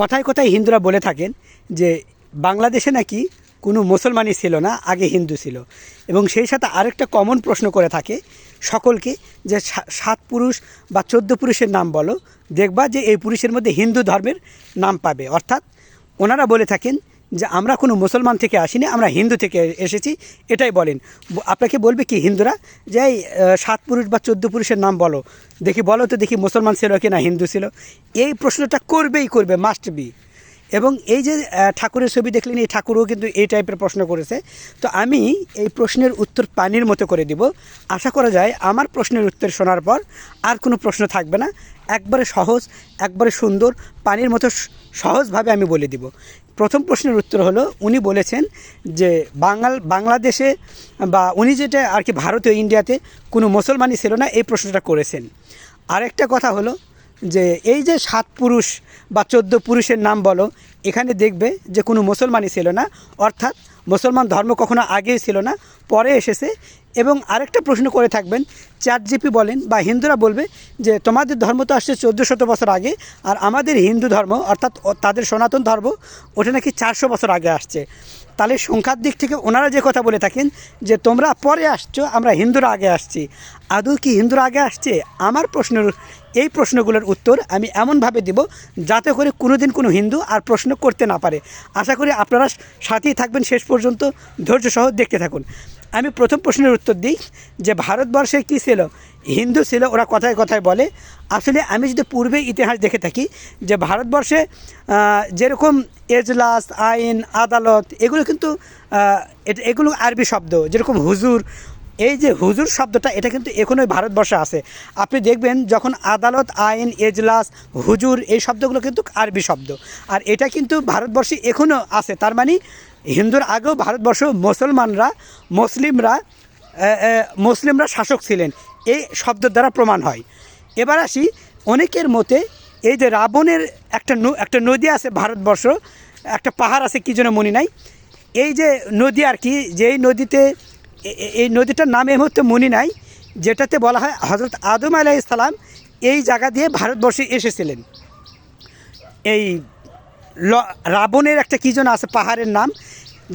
কথায় কথায় হিন্দুরা বলে থাকেন যে বাংলাদেশে নাকি কোনো মুসলমানই ছিল না, আগে হিন্দু ছিল। এবং সেই সাথে আরেকটা কমন প্রশ্ন করে থাকে সকলকে যে সাত পুরুষ বা চোদ্দ পুরুষের নাম বলো, দেখবা যে এই পুরুষের মধ্যে হিন্দু ধর্মের নাম পাবে। অর্থাৎ ওনারা বলে থাকেন যে আমরা কোনো মুসলমান থেকে আসিনি, আমরা হিন্দু থেকে এসেছি, এটাই বলেন। আপনাকে বলবে কি হিন্দুরা? যে এই সাত পুরুষ বা চোদ্দ পুরুষের নাম বলো। দেখি, বলো তো দেখি মুসলমান ছিল কি না, হিন্দু ছিল। এই প্রশ্নটা করবেই করবে মাস্ট বি এবং এই যে ঠাকুরের ছবি দেখলেন, এই ঠাকুরও কিন্তু এই টাইপের প্রশ্ন করেছে। তো আমি এই প্রশ্নের উত্তর পানির মতো করে দিব। আশা করা যায়, আমার প্রশ্নের উত্তর শোনার পর আর কোনো প্রশ্ন থাকবে না। একবারে সহজ, একবারে সুন্দর, পানির মতো সহজভাবে আমি বলে দিব। প্রথম প্রশ্নের উত্তর হলো, উনি বলেছেন যে বাঙাল, বাংলাদেশে বা উনি যেটা আর কি ভারতীয় ইন্ডিয়াতে কোনো মুসলমানই ছিল না, এই প্রশ্নটা করেছেন। আরেকটা কথা হলো যে এই যে সাত পুরুষ বা চোদ্দ পুরুষের নাম বলো, এখানে দেখবে যে কোনো মুসলমানই ছিল না, অর্থাৎ মুসলমান ধর্ম কখনো আগেই ছিল না, পরে এসেছে। এবং আরেকটা প্রশ্ন করে থাকবেন চার জিপি বলেন বা হিন্দুরা বলবে যে, তোমাদের ধর্ম তো আসছে চোদ্দ শত বছর আগে, আর আমাদের হিন্দু ধর্ম, অর্থাৎ তাদের সনাতন ধর্ম, ওটা নাকি চারশো বছর আগে আসছে। তাহলে সংখ্যার দিক থেকে ওনারা যে কথা বলে থাকেন যে, তোমরা পরে আসছো, আমরা হিন্দুরা আগে আসছি। আদৌ কি হিন্দুরা আগে আসছে? আমার প্রশ্নের এই প্রশ্নগুলোর উত্তর আমি এমনভাবে দিব যাতে করে কোনোদিন কোনো হিন্দু আর প্রশ্ন করতে না পারে। আশা করি আপনারা সাথেই থাকবেন শেষ পর্যন্ত। ধৈর্য সহ দেখতে থাকুন। আমি প্রথম প্রশ্নের উত্তর দিই যে ভারতবর্ষে কী ছিল? হিন্দু ছিল, ওরা কথায় কথায় বলে। আসলে আমি যদি পূর্বে ইতিহাস দেখে থাকি যে ভারতবর্ষে যেরকম এজলাস, আইন, আদালত, এগুলো কিন্তু এগুলো আরবি শব্দ। যেরকম হুজুর এই যে হুজুর শব্দটা, এটা কিন্তু এখনোই ভারতবর্ষে আছে। আপনি দেখবেন যখন আদালত, আইন, এজলাস, হুজুর, এই শব্দগুলো কিন্তু আরবি শব্দ। আর এটা কিন্তু ভারতবর্ষে এখনও আছে। তার মানে হিন্দুর আগেও ভারতবর্ষ মুসলমানরা, মুসলিমরা মুসলিমরা শাসক ছিলেন। এই শব্দের দ্বারা প্রমাণ হয়। এবার আসি, অনেকের মতে এই যে রাবণের একটা একটা নদী আছে ভারতবর্ষ, একটা পাহাড় আছে, কি যেন মনে নাই? এই যে নদী আর কি, যেই নদীতে এই নদীটার নাম এই মুহূর্তে মনে নাই, যেটাতে বলা হয় হজরত আদম আলাহ ইসলাম এই জায়গা দিয়ে ভারতবর্ষে এসেছিলেন। এই রাবণের একটা কী যেন আছে, পাহাড়ের নাম।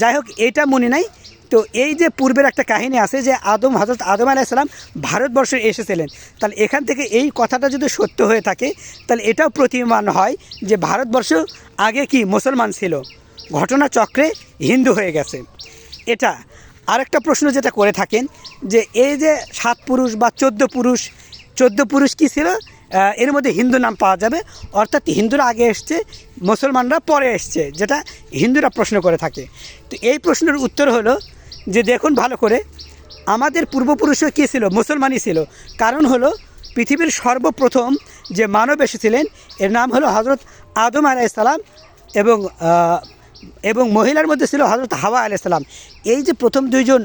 যাই হোক, এটা মনে নাই। তো এই যে পূর্বের একটা কাহিনী আছে যে আদম হজরত আদম আলাইসালাম ভারতবর্ষে এসেছিলেন। তাহলে এখান থেকে এই কথাটা যদি সত্য হয়ে থাকে, তাহলে এটাও প্রতিমান হয় যে ভারতবর্ষ আগে কি মুসলমান ছিল। ঘটনাচক্রে হিন্দু হয়ে গেছে। এটা আরেকটা প্রশ্ন যেটা করে থাকেন যে এই যে সাত পুরুষ বা চোদ্দ পুরুষ চোদ্দ পুরুষ কি ছিল? এর মধ্যে হিন্দু নাম পাওয়া যাবে। অর্থাৎ হিন্দুরা আগে এসছে, মুসলমানরা পরে এসছে, যেটা হিন্দুরা প্রশ্ন করে থাকে। তো এই প্রশ্নের উত্তর হলো যে দেখুন ভালো করে, আমাদের পূর্বপুরুষও কী ছিল? মুসলমানই ছিল। কারণ হলো পৃথিবীর সর্বপ্রথম যে মানব এসেছিলেন, এর নাম হলো হজরত আদম আলাইসালাম এবং এবং মহিলার মধ্যে ছিল হজরত হাওয়া আলাইসালাম এই যে প্রথম দুইজন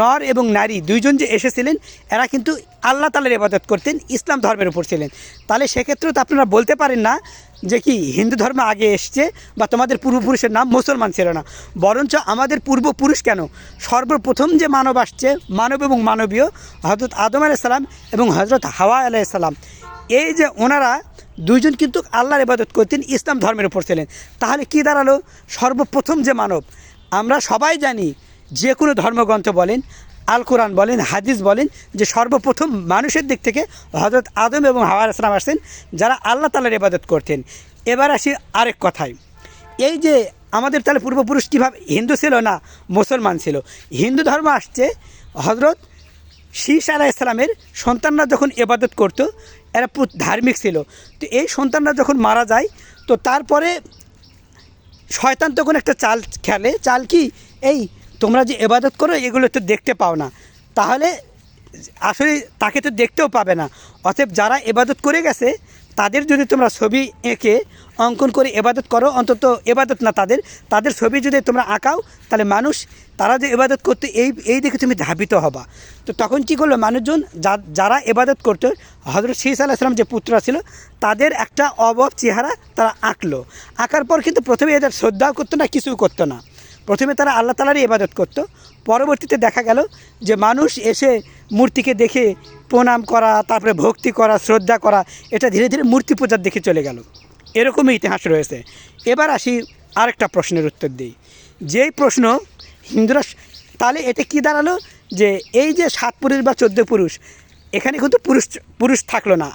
নর এবং নারী দুইজন যে এসেছিলেন, এরা কিন্তু আল্লাহ তালের ইবাদত করতেন, ইসলাম ধর্মের উপর ছিলেন। তাহলে সেক্ষেত্রেও তো আপনারা বলতে পারেন না যে কি হিন্দু ধর্ম আগে এসছে বা তোমাদের পূর্বপুরুষের নাম মুসলমান ছিল না। বরঞ্চ আমাদের পূর্বপুরুষ কেন? সর্বপ্রথম যে মানব আসছে, মানব এবং মানবীয় হজরত আদম আলাইসালাম এবং হজরত হাওয়া আলাইসালাম এই যে ওনারা দুইজন কিন্তু আল্লাহর ইবাদত করতেন, ইসলাম ধর্মের উপর ছিলেন। তাহলে কি দাঁড়াল? সর্বপ্রথম যে মানব, আমরা সবাই জানি, যে কোনো ধর্মগ্রন্থ বলেন, আল কোরআন বলেন, হাদিস বলেন, যে সর্বপ্রথম মানুষের দিক থেকে হজরত আদম এবং হাওয়া আসলাম আসছেন, যারা আল্লাহ তালার ইবাদত করতেন। এবার আসি আরেক কথায়। এই যে আমাদের তাহলে পূর্বপুরুষ কীভাবে, হিন্দু ছিল না, মুসলমান ছিল? হিন্দু ধর্ম আসছে হজরত শীষ আলাহ ইসলামের সন্তানরা যখন এবাদত করতো এরা ধার্মিক ছিল। তো এই সন্তানরা যখন মারা যায়, তো তারপরে শয়তান তখন একটা চাল খেলে। চাল কি? এই তোমরা যে এবাদত করো, এগুলো তো দেখতে পাও না। তাহলে আসলে তাকে তো দেখতেও পাবে না। অতএব যারা এবাদত করে গেছে তাদের যদি তোমরা ছবি এঁকে অঙ্কন করে এবাদত করো, অন্তত এবাদত না তাদের তাদের ছবি যদি তোমরা আঁকাও, তাহলে মানুষ, তারা যে এবাদত করতে, এই এই দেখে তুমি ধাবিত হবা। তো তখন কি করল মানুষজন যারা এবাদত করতো হজরত শীষ আলাহিসাম যে পুত্র ছিল, তাদের একটা অবব চেহারা তারা আঁকলো। আঁকার পর কিন্তু প্রথমে এদের শ্রদ্ধাও করতো না, কিছুও করতো না। প্রথমে তারা আল্লাহ তালারই ইবাদত করতো, পরবর্তীতে দেখা গেল যে মানুষ এসে মূর্তিকে দেখে প্রণাম করা, তারপরে ভক্তি করা, শ্রদ্ধা করা, এটা ধীরে ধীরে মূর্তি পূজার দিকে চলে গেল। এরকমই ইতিহাস রয়েছে। এবার আসি আরেকটা প্রশ্নের উত্তর দিই। যেই প্রশ্ন হিন্দুরা তাহলে এতে কি দাঁড়াল? যে এই যে সাত পুরুষ বা চোদ্দ পুরুষ, এখানে কিন্তু পুরুষ পুরুষ থাকল না।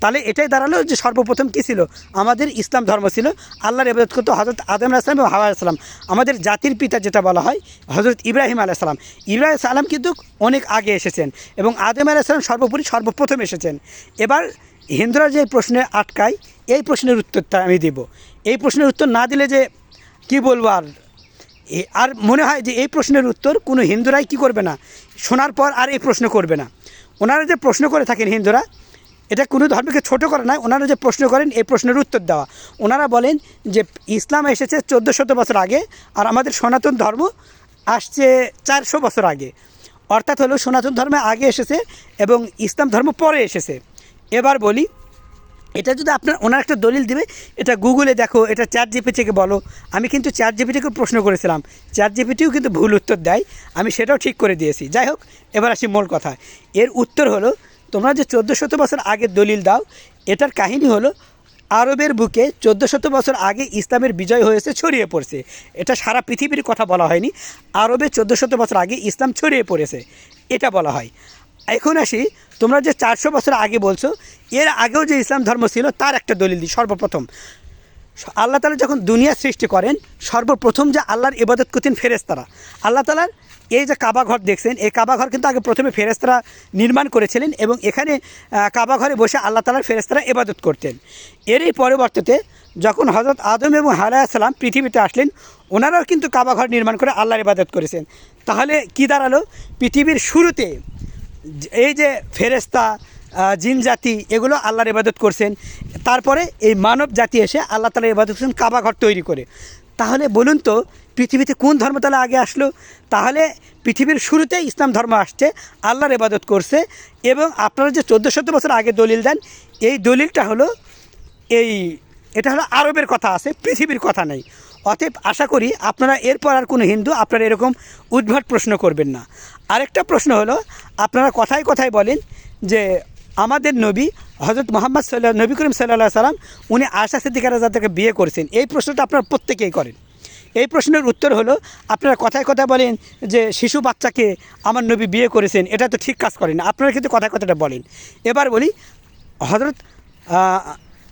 তাহলে এটাই দাঁড়াল যে সর্বপ্রথম কী ছিল? আমাদের ইসলাম ধর্ম ছিল আল্লাহর ইবাদত করতো হজরত আদম আসলাম এবং হাওয়া আসলাম আমাদের জাতির পিতা যেটা বলা হয় হজরত ইব্রাহিম আলাইসালাম ইব্রাহিম সালাম কিন্তু অনেক আগে এসেছেন এবং আদম আলাইসালাম সর্বোপরি সর্বপ্রথম এসেছেন। এবার হিন্দুরা যে প্রশ্নে আটকায়, এই প্রশ্নের উত্তরটা আমি দেব। এই প্রশ্নের উত্তর না দিলে যে কি বলব আর? আর মনে হয় যে এই প্রশ্নের উত্তর কোনো হিন্দুরাই কি করবে না? শোনার পর আর এই প্রশ্ন করবে না। ওনারা যে প্রশ্ন করে থাকেন হিন্দুরা এটা কোনো ধর্মকে ছোট করে নয়। ওনারা যে প্রশ্ন করেন, এই প্রশ্নের উত্তর দেওয়া। ওনারা বলেন যে ইসলাম এসেছে চোদ্দ শত বছর আগে আর আমাদের সনাতন ধর্ম আসছে চারশো বছর আগে। অর্থাৎ হলো সনাতন ধর্মে আগে এসেছে এবং ইসলাম ধর্ম পরে এসেছে। এবার বলি, এটা যদি আপনার, ওনার একটা দলিল দিবে, এটা গুগলে দেখো, এটা চ্যাট জিপিটিকে বলো। আমি কিন্তু চ্যাট জিপিটিকে প্রশ্ন করেছিলাম। চ্যাট জিপিটিও কিন্তু ভুল উত্তর দেয়। আমি সেটাও ঠিক করে দিয়েছি। যাই হোক, এবার আসি মূল কথা এর উত্তর হলো তোমরা যে চোদ্দ শত বছর আগে দলিল দাও, এটার কাহিনী হলো আরবের বুকে চোদ্দ শত বছর আগে ইসলামের বিজয় হয়েছে, ছড়িয়ে পড়ছে। এটা সারা পৃথিবীর কথা বলা হয়নি। আরবে চোদ্দ শত বছর আগে ইসলাম ছড়িয়ে পড়েছে, এটা বলা হয়। এখন আসি, তোমরা যে চারশো বছর আগে বলছো, এর আগেও যে ইসলাম ধর্ম ছিল, তার একটা দলিল দিই, সর্বপ্রথম। আল্লাহ তালা যখন দুনিয়া সৃষ্টি করেন, সর্বপ্রথম যে আল্লাহর ইবাদত করতেন ফেরেস্তারা আল্লাহ তালার এই যে কাবা ঘর দেখছেন এই কাবা ঘর কিন্তু আগে প্রথমে ফেরেস্তারা নির্মাণ করেছিলেন এবং এখানে আহ, কাবা ঘরে বসে আল্লাহ তালার ফেরেস্তারা ইবাদত করতেন। এরই পরবর্তীতে যখন হজরত আদম এবং হালাইসাল্লাম পৃথিবীতে আসলেন ওনারাও কিন্তু কাবা ঘর নির্মাণ করে আল্লাহর ইবাদত করেছেন। তাহলে কি দাঁড়াল? পৃথিবীর শুরুতে এই যে ফেরেস্তা জিন জাতি এগুলো আল্লাহর ইবাদত করছেন। তারপরে এই মানব জাতি এসে আল্লাহ তালার ইবাদত করছেন কাবা ঘর তৈরি করে। তাহলে বলুন তো পৃথিবীতে কোন ধর্ম তাহলে আগে আসলো? তাহলে পৃথিবীর শুরুতে ইসলাম ধর্ম আসছে, আল্লাহর ইবাদত করছে এবং আপনারা যে চোদ্দ শত বছর আগে দলিল দেন, এই দলিলটা হলো এই, এটা হলো আরবের কথা আছে, পৃথিবীর কথা নেই। অতএব আশা করি আপনারা এরপর আর কোনো হিন্দু আপনারা এরকম উদ্ভট প্রশ্ন করবেন না। আরেকটা প্রশ্ন হলো, আপনারা কথায় কথায় বলেন যে আমাদের নবী হজরত মোহাম্মদ সাল্লাহ নবী করিম সাল্লাহ সাল্লাম, উনি আশা সিদ্দিকারা যাদেরকে বিয়ে করেছেন। এই প্রশ্নটা আপনারা প্রত্যেকেই করেন। এই প্রশ্নের উত্তর হলো, আপনারা কথায় কথা বলেন যে শিশু বাচ্চাকে আমার নবী বিয়ে করেছেন, এটা তো ঠিক কাজ করেন আপনারা কিন্তু কথায় কথাটা বলেন। এবার বলি হজরত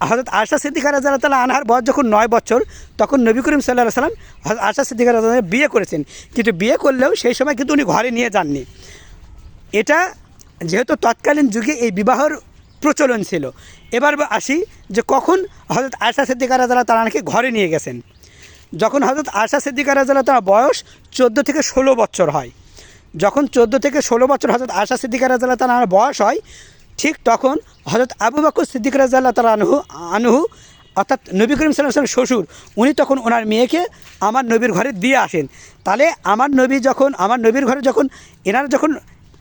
হজরত আশা সিদ্দিকা রাজা তালা আনহার বয়স যখন নয় বছর, তখন নবী করিম সাল্লাহ সাল্লাম হজরত আশা সিদ্দিকা রাজা বিয়ে করেছেন। কিন্তু বিয়ে করলেও সেই সময় কিন্তু উনি ঘরে নিয়ে যাননি। এটা যেহেতু তৎকালীন যুগে এই বিবাহর প্রচলন ছিল। এবার আসি যে কখন হজরত আশা সিদ্দিকা রাজা তালাকে ঘরে নিয়ে গেছেন। যখন হজরত আশা সিদ্দিকা রাজা তার বয়স চোদ্দ থেকে ষোলো বছর হয়। যখন চোদ্দ থেকে ষোলো বছর হজরত আশা সিদ্দিকা রাজা তার বয়স হয়, ঠিক তখন হজরত আবু বকর সিদ্দিক রাজা তালা আনহু আনহু, অর্থাৎ নবী করিম সাল্লামের শ্বশুর, উনি তখন ওনার মেয়েকে আমার নবীর ঘরে দিয়ে আসেন। তাহলে আমার নবী যখন, আমার নবীর ঘরে যখন, এনারা যখন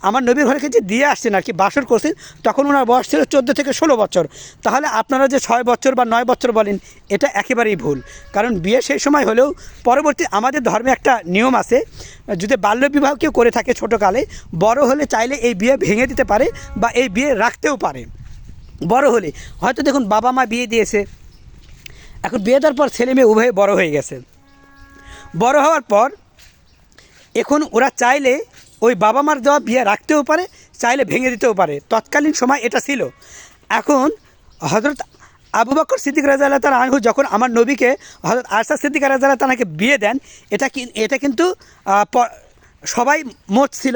আমার নবীর ঘরে যে দিয়ে আসছেন আর কি, বাসর করছেন, তখন ওনার বয়স ছিল চোদ্দ থেকে ষোলো বছর। তাহলে আপনারা যে ছয় বছর বা নয় বছর বলেন, এটা একেবারেই ভুল। কারণ বিয়ে সেই সময় হলেও পরবর্তী আমাদের ধর্মে একটা নিয়ম আছে, যদি বাল্যবিবাহ কেউ করে থাকে ছোটোকালে, বড় হলে চাইলে এই বিয়ে ভেঙে দিতে পারে বা এই বিয়ে রাখতেও পারে। বড় হলে, হয়তো দেখুন বাবা মা বিয়ে দিয়েছে, এখন বিয়ে দেওয়ার পর ছেলে মেয়ে উভয়ে বড় হয়ে গেছে। বড় হওয়ার পর, এখন ওরা চাইলে ওই বাবা মার দেওয়া বিয়ে রাখতেও পারে, চাইলে ভেঙে দিতেও পারে। তৎকালীন সময় এটা ছিল। এখন হজরত আবু বকর সিদ্দিক রাজা আল্লাহ তালা আনহু যখন আমার নবীকে হজরত আরসা সিদ্দিক রাজা আল্লাহ তালাকে বিয়ে দেন, এটা কি এটা কিন্তু সবাই মত ছিল।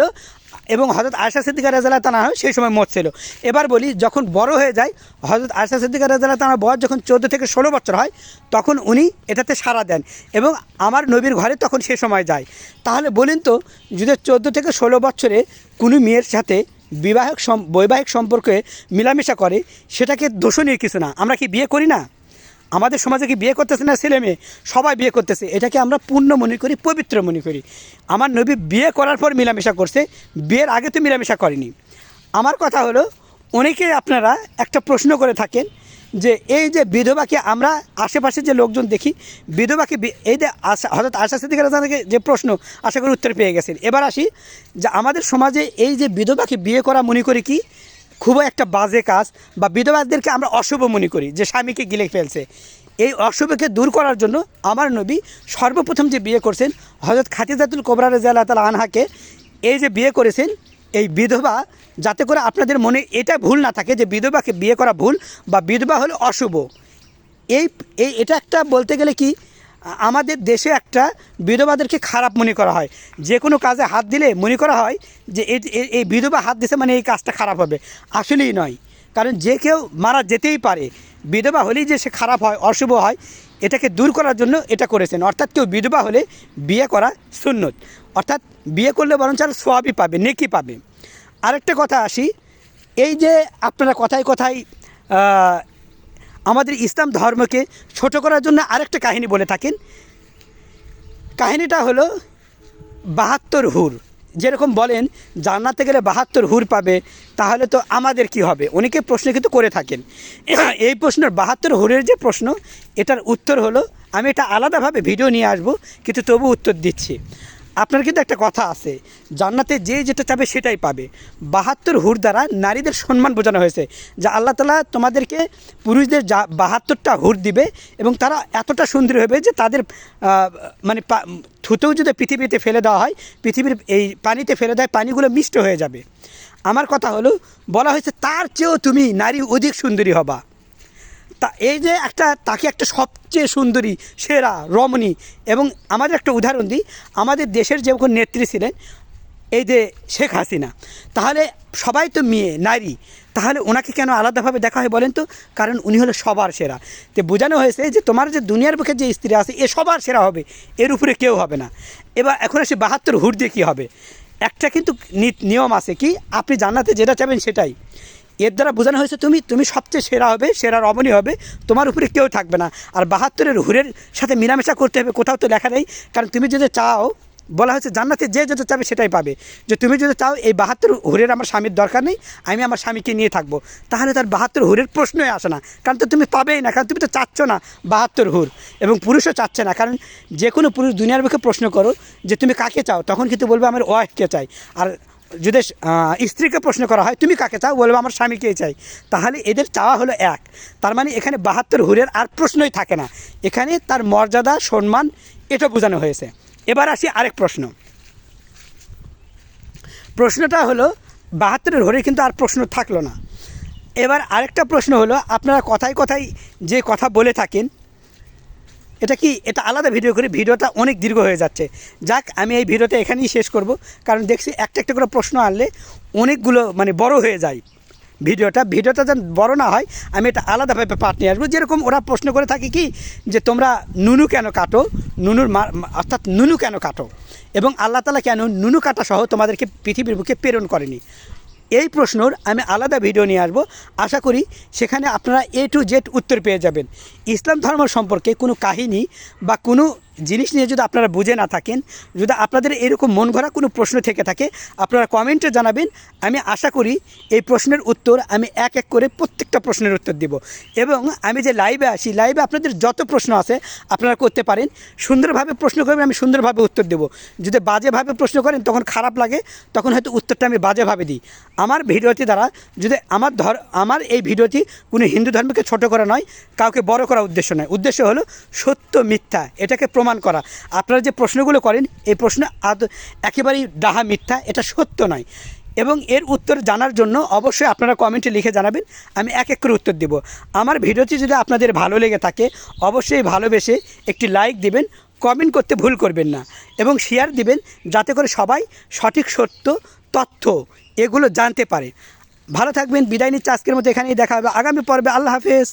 এবং হজরত আয়সা সিদ্দিকা রাজাল্লাহ তানা সেই সময় মত ছিল এবার বলি, যখন বড় হয়ে যায় হজরত আয়সা সিদ্দিকা রাজাল্লাহ তানার বয়স যখন চোদ্দ থেকে ষোলো বছর হয়, তখন উনি এটাতে সাড়া দেন এবং আমার নবীর ঘরে তখন সে সময় যায়। তাহলে বলেন তো, যদি চোদ্দ থেকে ষোলো বছরে কোনো মেয়ের সাথে বিবাহিক বৈবাহিক সম্পর্কে মিলামেশা করে, সেটাকে দোষণীয় কিছু না। আমরা কি বিয়ে করি না? আমাদের সমাজে কি বিয়ে করতেছে না ছেলে মেয়ে? সবাই বিয়ে করতেছে। এটাকে আমরা পূর্ণ মনে করি, পবিত্র মনে করি। আমার নবী বিয়ে করার পর মিলামেশা করছে, বিয়ের আগে তো মিলামেশা করেনি। আমার কথা হলো, অনেকে আপনারা একটা প্রশ্ন করে থাকেন যে, এই যে বিধবাকে আমরা আশেপাশে যে লোকজন দেখি, বিধবাকে এই যে আশা হঠাৎ আশা সিদ্দিকার থেকে যে প্রশ্ন, আশা করি উত্তর পেয়ে গেছেন। এবার আসি যে, আমাদের সমাজে এই যে বিধবাকে বিয়ে করা মনে করি কি? খুবই একটা বাজে কাজ বা বিধবাদেরকে আমরা অশুভ মনে করি, যে স্বামীকে গিলে ফেলছে। এই অশুভকে দূর করার জন্য আমার নবী সর্বপ্রথম যে বিয়ে করছেন হজরত খাতিজাতুল কোবরা রাজা আল্লাহ তালা আনহাকে এই যে বিয়ে করেছেন, এই বিধবা, যাতে করে আপনাদের মনে এটা ভুল না থাকে যে বিধবাকে বিয়ে করা ভুল বা বিধবা হলো অশুভ। এই, এটা একটা বলতে গেলে কি আমাদের দেশে একটা বিধবাদেরকে খারাপ মনে করা হয়। যে কোনো কাজে হাত দিলে মনে করা হয় যে এই বিধবা হাত দিছে মানে এই কাজটা খারাপ হবে। আসলেই নয়। কারণ যে কেউ মারা যেতেই পারে। বিধবা হলেই যে সে খারাপ হয়, অশুভ হয়, এটাকে দূর করার জন্য এটা করেছেন। অর্থাৎ কেউ বিধবা হলে বিয়ে করা সুন্নত। অর্থাৎ বিয়ে করলে বরঞ্চ আর পাবে, নেকি পাবে। আরেকটা কথা আসি। এই যে আপনারা কথায় কথায় আমাদের ইসলাম ধর্মকে ছোট করার জন্য আরেকটা কাহিনী বলে থাকেন। কাহিনীটা হলো বাহাত্তর হুর। যেরকম বলেন, জান্নাতে গেলে বাহাত্তর হুর পাবে, তাহলে তো আমাদের কি হবে? অনেকে প্রশ্ন কিন্তু করে থাকেন। এই প্রশ্নের বাহাত্তর হুরের যে প্রশ্ন, এটার উত্তর হলো, আমি এটা আলাদাভাবে ভিডিও নিয়ে আসব, কিন্তু তবু উত্তর দিচ্ছি। আপনার কিন্তু একটা কথা আছে, জান্নাতে যে যেটা চাবে সেটাই পাবে। বাহাত্তর হুর দ্বারা নারীদের সম্মান বোঝানো হয়েছে যে আল্লাহ তালা তোমাদেরকে পুরুষদের যা বাহাত্তরটা হুর দিবে এবং তারা এতটা সুন্দর হবে যে তাদের মানে থুতেও যদি পৃথিবীতে ফেলে দেওয়া হয়, পৃথিবীর এই পানিতে ফেলে দেয়, পানিগুলো মিষ্ট হয়ে যাবে। আমার কথা হলো, বলা হয়েছে, তার চেয়েও তুমি নারী অধিক সুন্দরী হবা। তা এই যে একটা, তাকে একটা সবচেয়ে সুন্দরী, সেরা, রমণী এবং আমাদের একটা উদাহরণ দিই, আমাদের দেশের যে কোনো নেত্রী ছিলেন, এই যে শেখ হাসিনা, তাহলে সবাই তো মেয়ে, নারী, তাহলে ওনাকে কেন আলাদাভাবে দেখা হয় বলেন তো? কারণ উনি হলো সবার সেরা। তো বোঝানো হয়েছে যে তোমার যে দুনিয়ার বুকে যে স্ত্রী আছে, এ সবার সেরা হবে, এর উপরে কেউ হবে না। এবার এখন আসে বাহাত্তর হুর দিয়ে কী হবে? একটা কিন্তু নিয়ম আছে কি, আপনি জান্নাতে যেটা চাবেন সেটাই। এর দ্বারা বোঝানো হয়েছে তুমি তুমি সবচেয়ে সেরা হবে, সেরা রমণী হবে, তোমার উপরে কেউ থাকবে না। আর বাহাত্তরের হুরের সাথে মিলামেশা করতে হবে, কোথাও তো লেখা নেই। কারণ তুমি যদি চাও, বলা হয়েছে জান্নাতে যে যেটা চাবে সেটাই পাবে। যে তুমি যদি চাও, এই বাহাত্তর হুরের আমার স্বামীর দরকার নেই, আমি আমার স্বামীকে নিয়ে থাকব। তাহলে তার বাহাত্তর হুরের প্রশ্নই আসে না। কারণ তো তুমি পাবেই না, কারণ তুমি তো চাচ্ছ না বাহাত্তর হুর। এবং পুরুষও চাচ্ছে না, কারণ যে কোনো পুরুষ দুনিয়ার বুকে প্রশ্ন করো যে তুমি কাকে চাও? তখন কিন্তু বলবে আমার ওয়াইফকে চাই। আর যদি স্ত্রীকে প্রশ্ন করা হয়, তুমি কাকে চাও? বলব, আমার স্বামীকেই চাই। তাহলে এদের চাওয়া হলো এক। তার মানে এখানে বাহাত্তর হুরের আর প্রশ্নই থাকে না। এখানে তার মর্যাদা, সম্মান, এটা বোঝানো হয়েছে। এবার আসি আরেক প্রশ্ন। প্রশ্নটা হলো বাহাত্তরের হরে কিন্তু আর প্রশ্ন থাকল না। এবার আরেকটা প্রশ্ন হলো, আপনারা কথায় কথায় যে কথা বলে থাকেন এটা কি, এটা আলাদা ভিডিও করি ভিডিওটা অনেক দীর্ঘ হয়ে যাচ্ছে। যাক, আমি এই ভিডিওটা এখানেই শেষ করব, কারণ দেখছি একটা একটা করে প্রশ্ন আনলে অনেকগুলো মানে বড় হয়ে যায় ভিডিওটা। ভিডিওটা যেন বড় না হয়, আমি এটা আলাদাভাবে পাঠ নিয়ে আসব। যেরকম ওরা প্রশ্ন করে থাকে কি, যে তোমরা নুনু কেন কাটো? নুনুর অর্থাৎ নুনু কেন কাটো? এবং আল্লাহ তালা কেন নুনু কাটা সহ তোমাদেরকে পৃথিবীর বুকে প্রেরণ করেনি? এই প্রশ্নর আমি আলাদা ভিডিও নিয়ে আসব। আশা করি সেখানে আপনারা এ টু জেড উত্তর পেয়ে যাবেন। ইসলাম ধর্ম সম্পর্কে কোনো কাহিনী বা কোনো জিনিস নিয়ে যদি আপনারা বুঝে না থাকেন, যদি আপনাদের এরকম মন গড়া কোনো প্রশ্ন থেকে থাকে, আপনারা কমেন্টে জানাবেন। আমি আশা করি এই প্রশ্নের উত্তর আমি এক এক করে প্রত্যেকটা প্রশ্নের উত্তর দিব। এবং আমি যে লাইভে আসি লাইভে আপনাদের যত প্রশ্ন আছে, আপনারা করতে পারেন। সুন্দরভাবে প্রশ্ন করবেন, আমি সুন্দরভাবে উত্তর দেব। যদি বাজেভাবে প্রশ্ন করেন, তখন খারাপ লাগে, তখন হয়তো উত্তরটা আমি বাজেভাবে দিই। আমার ভিডিওটি দ্বারা যদি আমার ধর, আমার এই ভিডিওটি কোনো হিন্দু ধর্মকে ছোট করা নয়, কাউকে বড় করা উদ্দেশ্য নয়। উদ্দেশ্য হলো সত্য মিথ্যা। এটাকে প্রমাণ করা। আপনারা যে প্রশ্নগুলো করেন, এই প্রশ্ন আদ একেবারেই ডাহা মিথ্যা, এটা সত্য নয়। এবং এর উত্তর জানার জন্য অবশ্যই আপনারা কমেন্টে লিখে জানাবেন, আমি এক এক করে উত্তর দেব। আমার ভিডিওটি যদি আপনাদের ভালো লেগে থাকে, অবশ্যই ভালোবেসে একটি লাইক দিবেন, কমেন্ট করতে ভুল করবেন না। এবং শেয়ার দিবেন, যাতে করে সবাই সঠিক সত্য, তথ্য এগুলো জানতে পারে। ভালো থাকবেন, বিদায় নিচ্ছে, আজকের মতো এখানেই দেখা হবে। আগামী পর্বে আল্লাহ হাফেজ।